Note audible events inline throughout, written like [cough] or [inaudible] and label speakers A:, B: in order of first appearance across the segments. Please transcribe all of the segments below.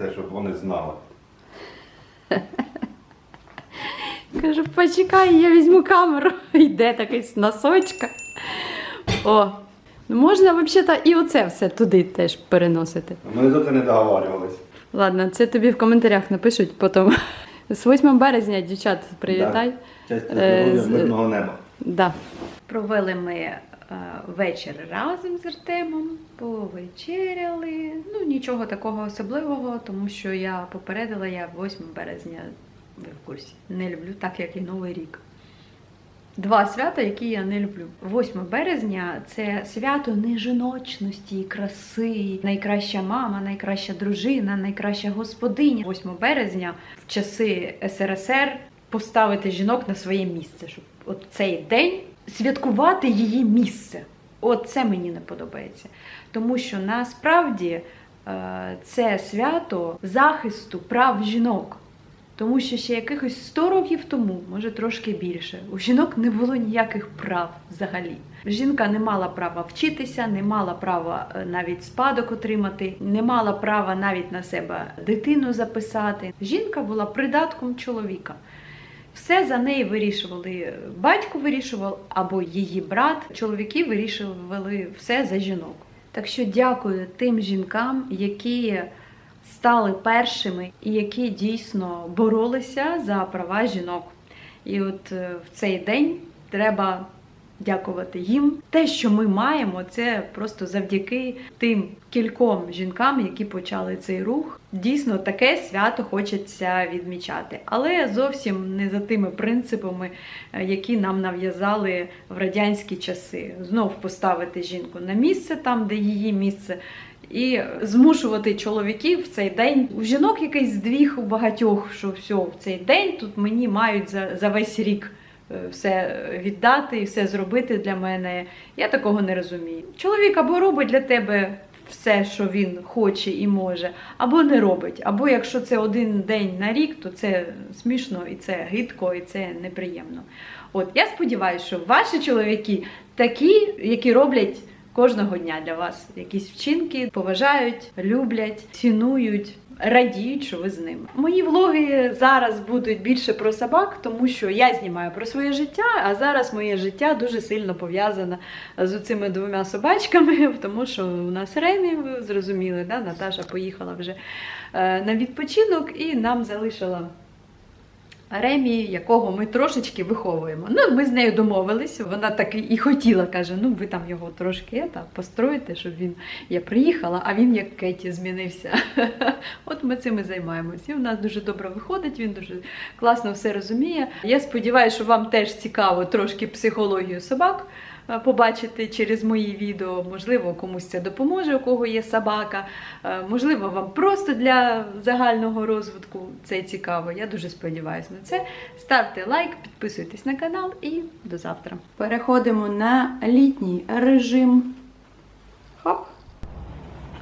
A: Це щоб вони знали.
B: Кажу, почекай, я візьму камеру. [laughs] Йде такий з носочка. О, ну можна взагалі і оце все туди теж переносити.
A: Ми за це не договарювались.
B: Ладно, це тобі в коментарях напишуть потім. З 8 березня, дівчат, привітай.
A: Часть
B: Е, з-
A: мирного неба.
B: Да. Провели ми вечір разом з Артемом, повечеряли. Ну, нічого такого особливого, тому що я попередила, я 8 березня, ви в курсі, не люблю, так як і Новий рік. Два свята, які я не люблю. 8 березня це свято нежіночності і краси. Найкраща мама, найкраща дружина, найкраща господиня. 8 березня в часи СРСР поставити жінок на своє місце, щоб от цей день святкувати її місце. От це мені не подобається. Тому що насправді е, це свято захисту прав жінок. Тому що ще якихось 100 років тому, може трошки більше, у жінок не було ніяких прав взагалі. Жінка не мала права вчитися, не мала права е, навіть спадок отримати, не мала права навіть на себе дитину записати. Жінка була придатком чоловіка. Все за неї вирішували. Батько вирішував або її брат. Чоловіки вирішували все за жінок. Так що дякую тим жінкам, які стали першими і які дійсно боролися за права жінок. І от е, в цей день треба дякувати їм. Те, що ми маємо, це просто завдяки тим кільком жінкам, які почали цей рух. Дійсно, таке свято хочеться відмічати, але зовсім не за тими принципами, е, які нам нав'язали в радянські часи. Знов поставити жінку на місце там, де її місце. І змушувати чоловіків в цей день. У жінок якийсь здвіг у багатьох, що все, в цей день тут мені мають за, за весь рік все віддати і все зробити для мене. Я такого не розумію. Чоловік або робить для тебе все, що він хоче і може, або не робить. Або якщо це один день на рік, то це смішно і це гидко, і це неприємно. От я сподіваюся, що ваші чоловіки такі, які роблять кожного дня для вас якісь вчинки, поважають, люблять, цінують. Радіють, що ви з ними. Мої влоги зараз будуть більше про собак, тому що я знімаю про своє життя, а зараз моє життя дуже сильно пов'язане з цими двома собачками, [laughs] тому що у нас Ремі, ви зрозуміли, да? Наташа поїхала вже е, на відпочинок і нам залишила Ремі, якого ми трошечки виховуємо. Ну, ми з нею домовились. Вона так і хотіла, каже: ну ви там його трошки ета, построїте, щоб він. Я приїхала, а він як Кеті змінився. [laughs] От ми цим і займаємось. І в нас дуже добре виходить, він дуже класно все розуміє. Я сподіваюся, що вам теж цікаво трошки психологію собак. Е, Побачити через мої відео, можливо, комусь це допоможе, у кого є собака. Е, Можливо, вам просто для загального розвитку це цікаво. Я дуже сподіваюся на це. Ставте лайк, підписуйтесь на канал і до завтра. Переходимо на літній режим. Хоп.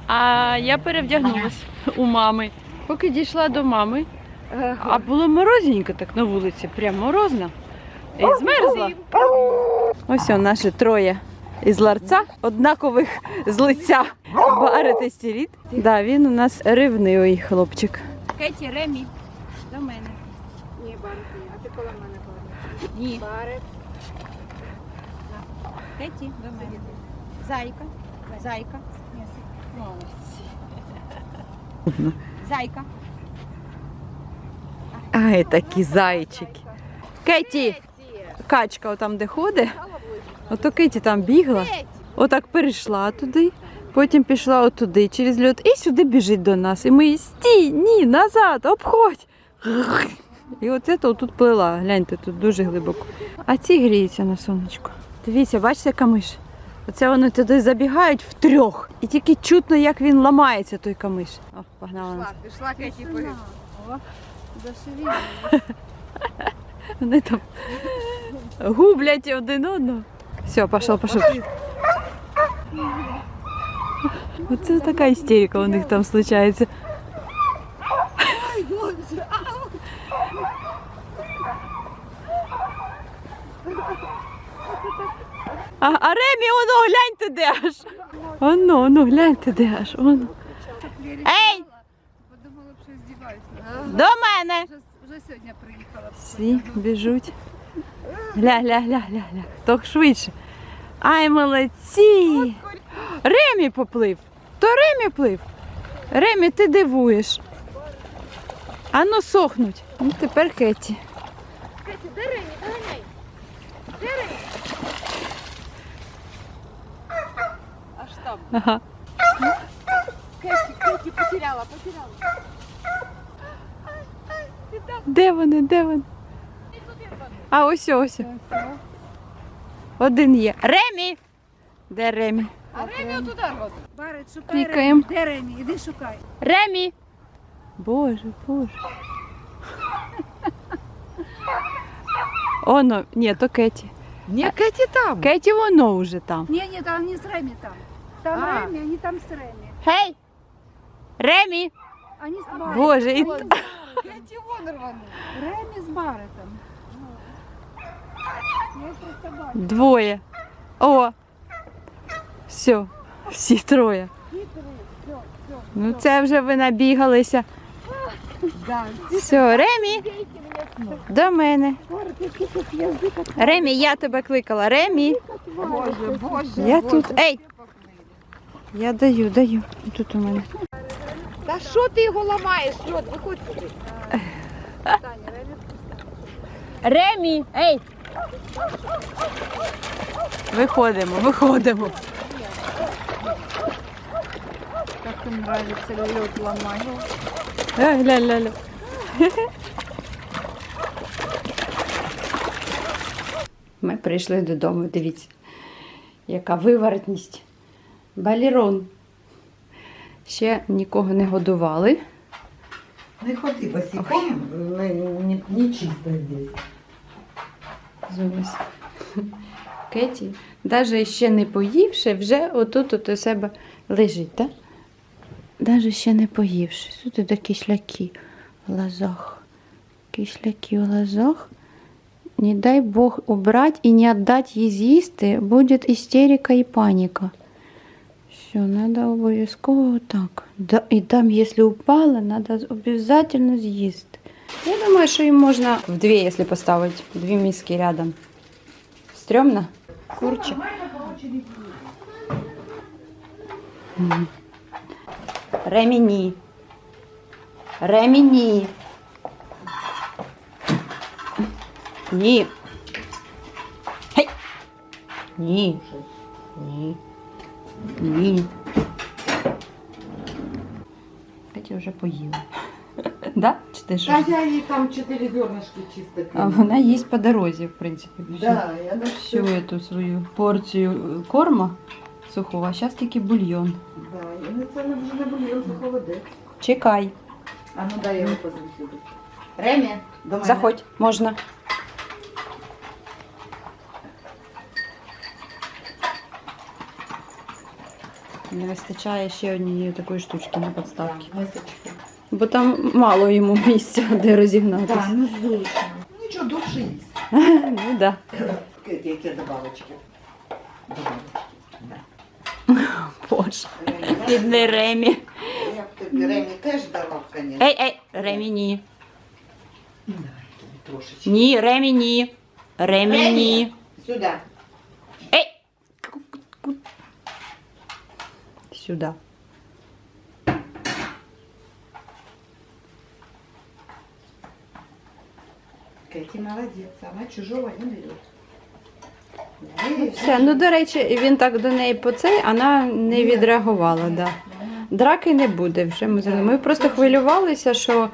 B: А я перевдягнулась у мами. Поки дійшла до мами, а було морозненько так на вулиці, прям морозно. І змерзла. Ось он наші троє із ларца, однакових з лиця. Барет і стіріт. Да, він у нас ревнивий хлопчик.
C: Кеті, Ремі, до мене.
D: Ні, Барет, ні. А ти коло мене Барет.
C: Ні.
D: Барет.
C: Кеті, до мене. Зайка. Зайка. Молодці. Зайка.
B: Ай, такі зайчики. Кеті, качка отам, де ходить. Ото Кеті там бігла. Отак перейшла туди, потім пішла отуди через льот і сюди біжить до нас. І ми їй стій, ні, назад, обходь. І оце то тут плила. Гляньте, тут дуже глибоко. А ці гріються на сонечку. Дивіться, бачите, камиш? Оце вони туди забігають втрьох. І тільки чутно, як він ламається, той камиш. О, погнала нас.
D: Пішла, пішла Кеті погиб.
B: Вони там гублять один одного. Все, пішов, пішов. Оце така істерика у них там случається. А, а Ремі, оно, гляньте де аж. Оно, оно, гляньте де аж. Оно. Ей!
D: думала, що здіваюся.
B: До мене.
D: Вже, вже сьогодні приїхала.
B: Всі біжуть. Гля. Хто швидше. Ай, молодці! Ремі поплив. То Ремі плив. Ремі, ти дивуєш. Ану сохнуть. Ну тепер Кеті.
C: Кеті, Де Рені, доганяй.
D: Аж там.
B: Ага.
C: Кеті, Кеті, потеряла, потеряла.
B: Де вони? Де вони? А ось ось. Один є. Ремі! Де Ремі?
D: А Ремі туди родить. Барить, шукай. Ремі. Де Ремі? Іди шукай.
B: Ремі! Боже, боже. Оно, ні, то Кеті.
D: Ні, Кеті там.
B: Кеті воно вже там.
D: Ні, ні, там не з Ремі там. Там
C: А.
D: Ремі, вони там з Ремі.
B: Гей! Ремі!
D: Вони з.
B: Боже, і
D: Вон, Кеті вон рвану. Ремі з Баритом.
B: Двоє. О! Все, всі троє. Ну це вже ви набігалися. Все, Ремі, до мене. Ремі, я тебе кликала. Ремі.
D: Боже, боже.
B: Я тут. Ей! Я даю, даю. Тут у мене.
C: Та що ти його ламаєш, Льот, виходь сюди.
B: Ремі! Ей! Виходимо, виходимо.
D: Как им нравится лед ломать.
B: Ай, ля-ля-ля. Ми прийшли додому, дивіться, яка вивертність. Балерон. Ще нікого не годували.
E: Не ходи босиком, не, не, не чисто здесь.
B: Зумись. Кеті, навіть ще не поївши, вже отут от у себе лежить, так? Навіть ще не поївши. Тут іде кисляки в глазах. Кисляки в глазах. Не дай Бог убрать и не отдать ей з'їсти, будет истерика и паника. Все, надо обов'язково так. Да, и там, если упала, надо обязательно з'їсти. Я думаю, що їм можна в дві, якщо поставити, дві миски рядом. Стрьомно? Курче. М. Ремені. Ремені. Ні. Гей. Ні. Ні. Ні. Катя вже поїла. [laughs] Да? Чи ти що?
E: Да я ей там четыре зернышки чисто
B: А
E: кинула.
B: вона їсть по дорозі, в принципі. всю-
E: Да, я на
B: Всю эту свою порцію корма сухого, а зараз тільки бульйон.
E: Да, я не це не вже не бульйон за холодець.
B: Чекай.
E: А ну дай я його позову сюди. Ремі, до мене.
B: Заходь, можна. Не вистачає ще однієї такої штучки на підставці.
E: Мисочки.
B: Бо там мало йому місця, де розігнатися.
E: Да, ну звично. Нічого, довше їсть. [laughs]
B: Ну да.
E: Які, добавочки?
B: Боже. Бідний Ремі.
E: Я б тобі Ремі теж давав, звісно.
B: Ей, ей, Ремі, ні.
E: Ну, давай тобі трошечки.
B: Ні, Ремі, ні. Ремі, ні.
E: Сюди.
B: Ей! Сюда.
E: Кэти молодец, она чужого не берет.
B: Все, ну до речі, він так до неї по цей, вона не відреагувала. Да. Драки не буде вже. Ми, зрозуміли. ми просто хвилювалися, що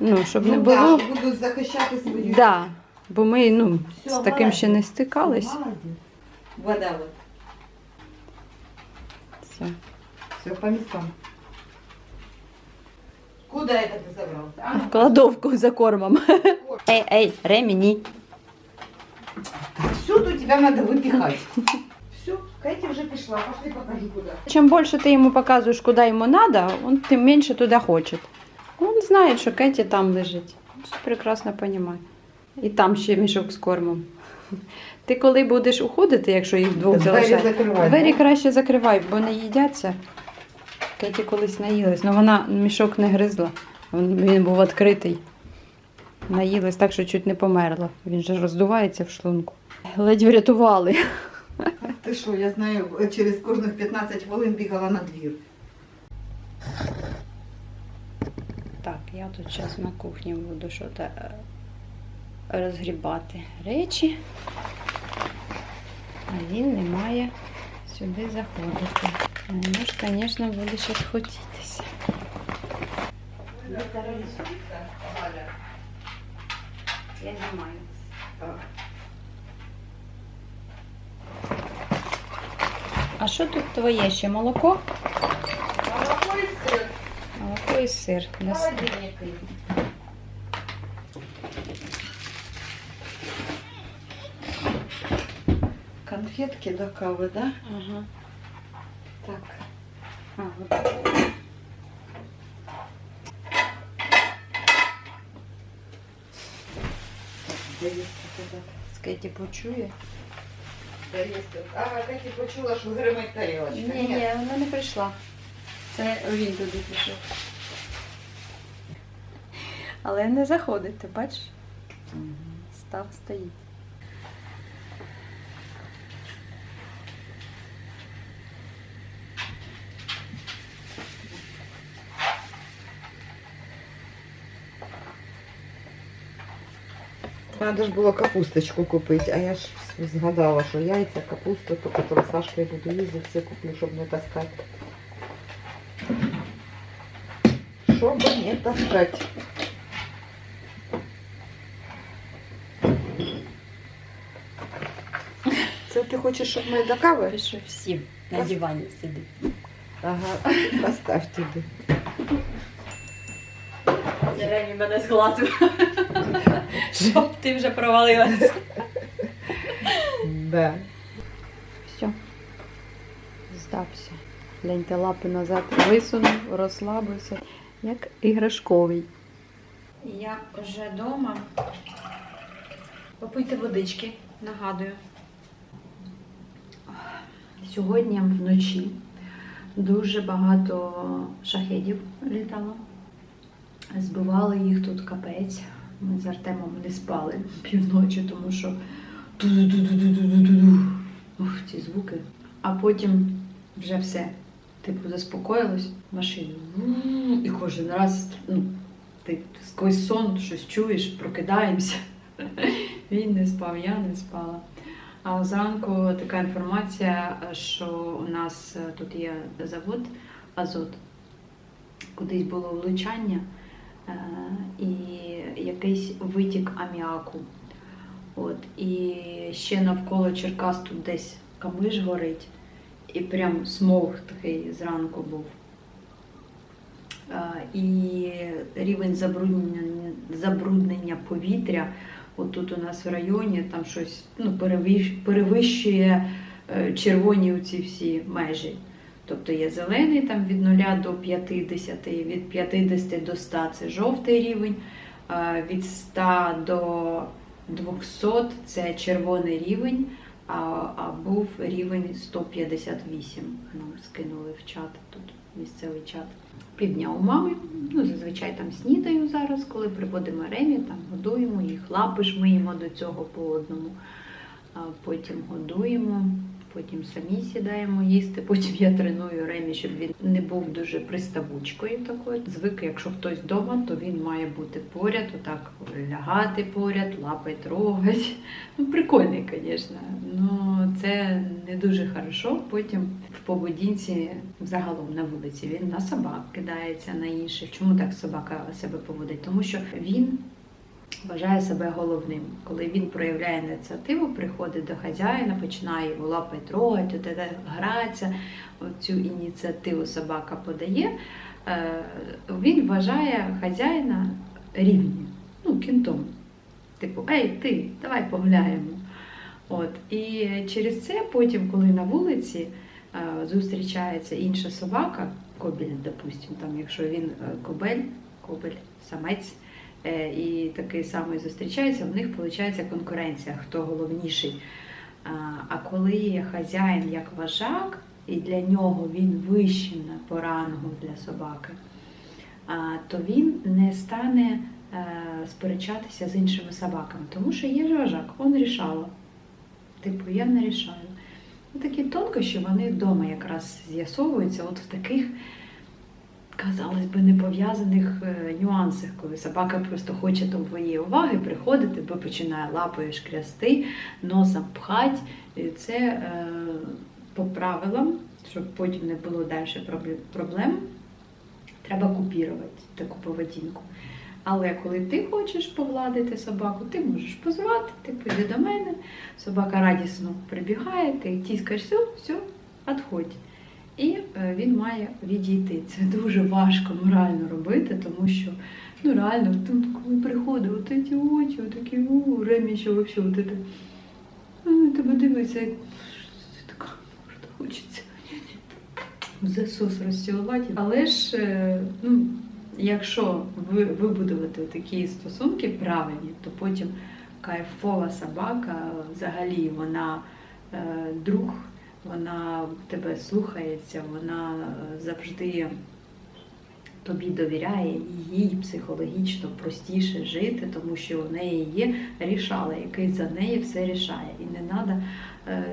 B: ну, щоб не
E: Ну,
B: було.
E: да, буду захищати свою.
B: Да, бо ми ну,
E: Всё,
B: з таким ще не стикались.
E: Молодец. Вода вот.
B: Все.
E: Все по местам. Куда это ты забрался? А,
B: В кладовку за кормом. Ей, ей, Ремі, ні.
E: всюду тебя надо выпихать. Все, Кэти уже пришла. Пошли покажу куда.
B: Чим більше ти йому показуєш, куди йому треба, він тим менше туди хоче. Він знає, що Кеті там лежить. Все прекрасно розуміє. І там ще мішок з кормом. Ти коли будеш уходити, якщо їх двох
E: Двері
B: залишаєш, двері краще закривай, бо не їдяться. Кеті колись наїлась, але вона мішок не гризла. Він був відкритий. Наїлась так, що чуть не померла. Він же роздувається в шлунку. Ледь врятували.
E: Ти що, я знаю, через кожних 15 хвилин бігала на двір.
B: Так, я тут зараз на кухні буду щось розгрібати речі. А він не має сюди заходити. Ну ж, звісно, буде щось хотітися. Я знімаю. А що тут твоє ще молоко?
E: Молоко і сир.
B: Молоко і сир. Для
E: Конфетки до кави, да?
B: Ага.
E: Так.
B: А, от. Скеті почує.
E: Ага, Кеті почула, що гримить тарілочка.
B: Ні, ні, вона не прийшла. Це він туди пішов. Але не заходить, ти бачиш? Став стоїть.
E: Треба ж було капусточку купити, а я ж згадала, що яйця, капусту, то котру Сашкою буду їздити, все куплю, щоб не таскати. Щоб не таскати. Це ти хочеш, щоб ми до кави?
B: Пішов всім на дивані сидить.
E: Ага, [laughs] постав туди.
B: Jeremy мене зглазив. [laughs] [laughs] Щоб ти вже провалилась.
E: Да.
B: Все. Здався. Гляньте лапи назад висунув, розслабився, як іграшковий. Я вже вдома. Попийте водички, нагадую. Сьогодні вночі дуже багато шахедів літало. Збивали їх тут капець. Ми з Артемом не спали півночі, тому що. Ух, ці звуки. А потім вже все. Типу, заспокоїлось машину. І кожен раз ну, ти сквозь сон щось чуєш, прокидаємося. [laughs] Він не спав, я не спала. А зранку така інформація, що у нас е, тут є завод Азот. Кудись було влучання і якийсь витік аміаку. От, і ще навколо Черкас тут десь камиш горить, і прям смог такий зранку був. Е, І рівень забруднення, забруднення повітря отут у нас в районі там щось ну, перевищує е, червоні оці всі межі. Тобто є зелений там від 0 до 50, від 50 до 100 це жовтий рівень, від 100 до 200 це червоний рівень, а, а був рівень 158. Нам скинули в чат тут місцевий чат. Півдня у мами. Ну, зазвичай там снідаю зараз, коли приводимо Ремі, там годуємо їх, лапи ж миємо до цього по одному. Потім годуємо, потім самі сідаємо їсти. Потім я треную Ремі, щоб він не був дуже приставучкою такою. Звик, якщо хтось вдома, то він має бути поряд, отак лягати поряд, лапи трогати. Ну, прикольний, звісно. Ну це не дуже хорошо. Потім в поведінці загалом на вулиці він на собак кидається на інших. Чому так собака себе поводить? Тому що він вважає себе головним. Коли він проявляє ініціативу, приходить до хазяїна, починає його лапи трогати, гратися. Цю ініціативу собака подає. е, Він вважає хазяїна рівнім, ну, кінтом. Типу, ей, ти, давай погуляємо. От. І через це потім, коли на вулиці е, зустрічається інша собака, кобель, допустим, там, якщо він е, кобель, кобель, самець, і такий самий зустрічається, в них виходить конкуренція, хто головніший. А, коли хазяїн як вожак, і для нього він вищий по рангу для собаки, то він не стане е, сперечатися з іншими собаками, тому що є ж вожак, він рішала. Типу, я не рішаю. Ну, Такі тонкощі вони вдома якраз з'ясовуються от в таких, казалось би, непов'язаних е, нюансах, коли собака просто хоче там твоєї уваги, приходить, тебе починає лапою шкрясти, носом пхать. І це е, по правилам, щоб потім не було далі проблем- треба купірувати таку поведінку. Але коли ти хочеш погладити собаку, ти можеш позвати, ти піди до мене, собака радісно прибігає, ти тіскаєш все, все, відходь. І е, він має відійти. Це дуже важко морально робити, тому що ну реально тут, коли приходить, от ці очі, такі у ремі, що взагалі, от це, ну, тебе дивиться, така хочеться. Засос розцілувати. Але ж, е, ну, якщо ви вибудувати такі стосунки правильні, то потім кайфова собака, взагалі вона е, друг, вона тебе слухається, вона е, завжди тобі довіряє, і їй психологічно простіше жити, тому що у неї є рішала, який за неї все рішає. І не треба е,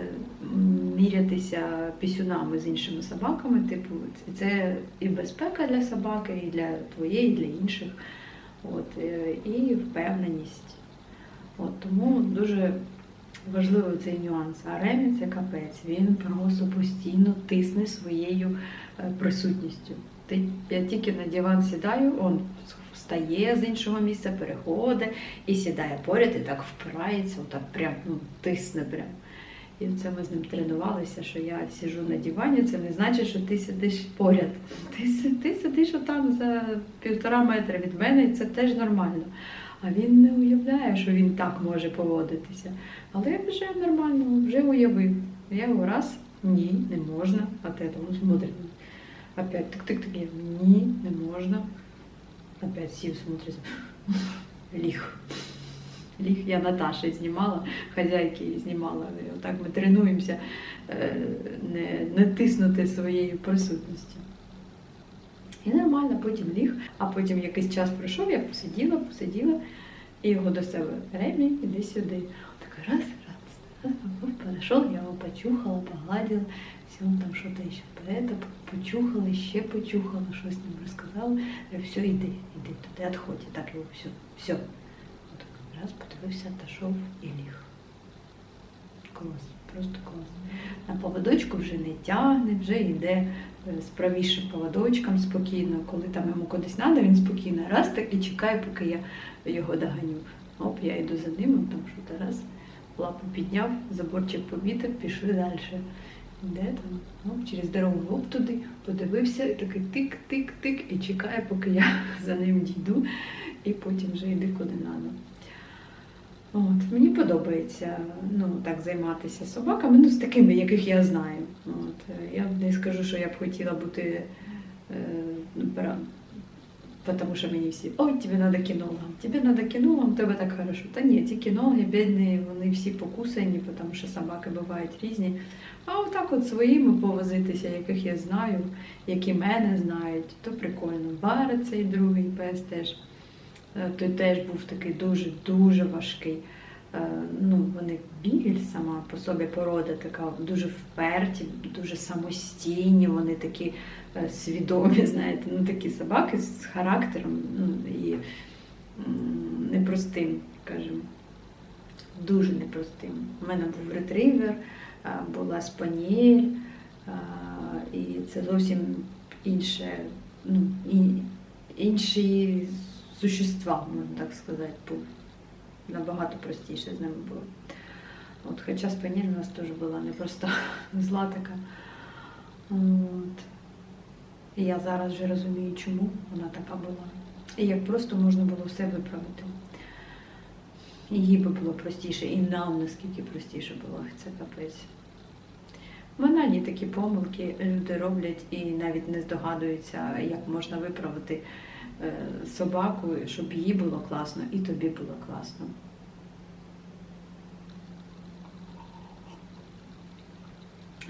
B: мірятися пісюнами з іншими собаками. Типу, це- і безпека для собаки, і для твоєї, і для інших. От, е, і впевненість. От, тому дуже важливий цей нюанс. А Ремі це капець. Він просто постійно тисне своєю е, присутністю. Ти, я тільки на диван сідаю, він встає з іншого місця, переходить і сідає поряд, і так впирається, отак прям ну, тисне прям. І це ми з ним тренувалися, що я сижу на дивані, це не значить, що ти сидиш поряд. Ти, ти сидиш отам за півтора метра від мене, і це теж нормально. А він не уявляє, що він так може поводитися. Але вже нормально, вже уявив. Я його раз, ні, не можна. А те там смотрить. Опять тик-тик-тик, я ні, не можна. Опять сів смотрить. Ліг. Ліг я Наташі знімала, хазяйки знімала. Отак ми тренуємося е, не, не тиснути своєю присутністю. Нормально, потім ліг, а потім якийсь час пройшов, я посиділа, посиділа, і його до себе Ремі, іди сюди. Так раз, раз, раз, подошел, я его почухала, погладила, он там что-то еще это почухала, ще почухала, щось ним розказала. Я все, іди, іди туди, відходь, так його все, все. Раз подивився, отошов і ліг. Клас, просто клас. На поводочку вже не тягне, вже йде е, з правішим поводочком спокійно. Коли там йому кудись треба, він спокійно раз так і чекає, поки я його доганю. Оп, я йду за ним, он там що-то раз, лапу підняв, заборчик помітив, пішли далі. Де там? Оп, через дорогу оп туди, подивився, і такий тик-тик-тик, і чекає, поки я [laughs] за ним дійду, і потім вже йди куди треба. От, мені подобається ну, так займатися собаками, ну, з такими, яких я знаю. От, я не скажу, що я б хотіла бути е, ну, Потому що мені всі, ой, тобі треба кінологам, тобі треба кінологам, тебе так хорошо. Та ні, ці кінологи, бідні, вони всі покусані, тому що собаки бувають різні. А отак от своїми повозитися, яких я знаю, які мене знають, то прикольно. Вара цей другий пес теж. Е, Той теж був такий дуже-дуже важкий. Е, Ну, вони бігель сама по собі порода така дуже вперті, дуже самостійні, вони такі е, свідомі, [laughs] знаєте, ну такі собаки з характером ну, і непростим, скажімо. Дуже непростим. У мене був ретривер, була спаніель, і це зовсім інше, ну, інші существа, можна так сказати, був. Набагато простіше з ними було. От, хоча спаніель у нас теж була непроста, [laughs] зла така. От. І я зараз вже розумію, чому вона така була. І як просто можна було все виправити. Їй би було простіше, і нам наскільки простіше було, це капець. Банальні такі помилки люди роблять і навіть не здогадуються, як можна виправити собаку, щоб їй було класно і тобі було класно.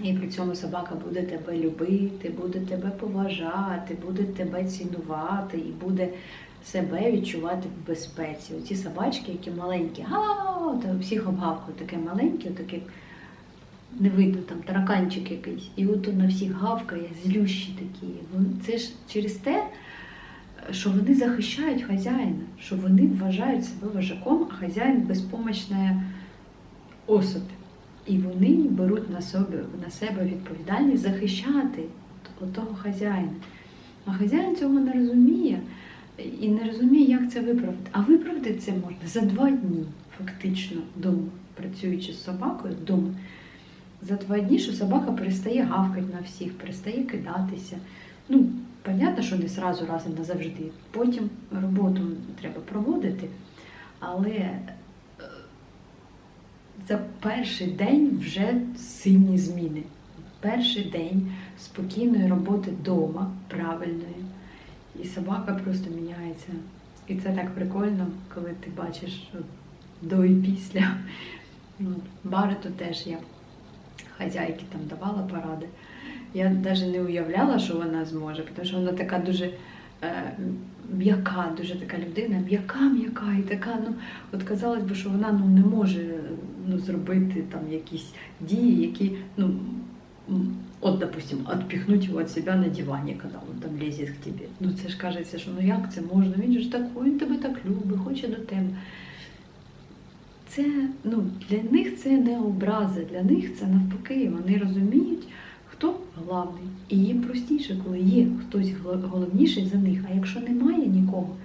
B: І при цьому собака буде тебе любити, буде тебе поважати, буде тебе цінувати і буде себе відчувати в безпеці. Оці собачки, які маленькі, га, та всіх обгавкують, таке маленьке, таке не видно, там тараканчик якийсь. І от на всіх гавкає, злющі такі. Це ж через те, що вони захищають хазяїна, що вони вважають себе вожаком, а хазяїн безпомощна особь. І вони беруть на себе, на себе відповідальність захищати того хазяїна. А хазяїн цього не розуміє і не розуміє, як це виправити. А виправити це можна за два дні, фактично, вдома, працюючи з собакою вдома. За два дні, що собака перестає гавкати на всіх, перестає кидатися. Ну, понятно, що не зразу разом назавжди. Потім роботу треба проводити, але е, за перший день вже сильні зміни. Перший день спокійної роботи вдома, правильної. І собака просто міняється. І це так прикольно, коли ти бачиш от, до і після. Ну, Бариту теж я хазяйки там давала поради. Я навіть не уявляла, що вона зможе, тому що вона така дуже е, м'яка, дуже така людина, м'яка, м'яка і така. Ну, от казалось би, що вона ну, не може ну, зробити там якісь дії, які, ну, от, допустим, отпихнуть його від себе на дивані, коли він там лізе к тебе. Ну це ж кажеться, що ну як це можна? Він ж такий, він тебе так любить, хоче до тебе. Це ну, для них це не образа, для них це навпаки. Вони розуміють, хто головний. І їм простіше, коли є хтось головніший за них. А якщо немає нікого,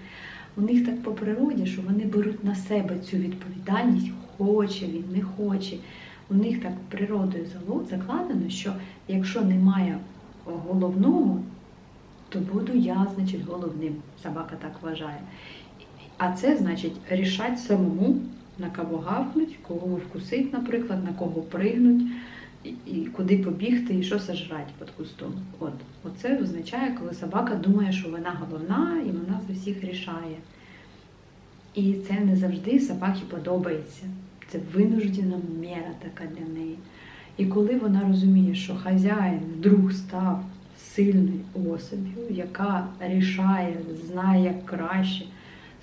B: у них так по природі, що вони беруть на себе цю відповідальність, хоче він, не хоче. У них так природою закладено, що якщо немає головного, то буду я, значить, головним. Собака так вважає. А це значить рішати самому, на кого гавкнуть, кого вкусить, наприклад, на кого пригнуть, і, куди побігти, і що сожрати під кустом. От. Оце означає, коли собака думає, що вона головна і вона за всіх рішає. І це не завжди собаці подобається. Це винуждена мера така для неї. І коли вона розуміє, що хазяїн вдруг став сильною особою, яка рішає, знає як краще,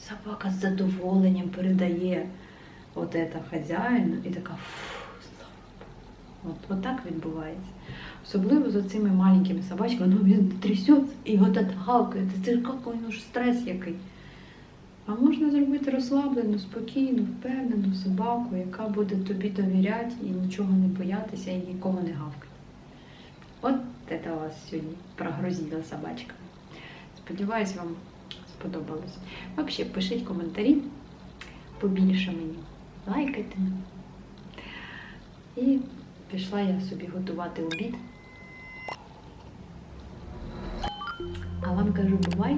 B: собака з задоволенням передає от це хазяїну і така. От, от так відбувається. Особливо з цими маленькими собачками, ну він трясеться і от гавкає, це який ну ж стрес який. А можна зробити розслаблену, спокійну, впевнену собаку, яка буде тобі довіряти і нічого не боятися і нікого не гавкати. От це у вас сьогодні прогрузила собачка. Сподіваюсь, вам сподобалось. Взагалі, пишіть коментарі побільше мені. Лайкайте мене. І пішла я собі готувати обід. А вам кажу, бувай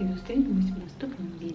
B: і зустрінемось в наступному відео.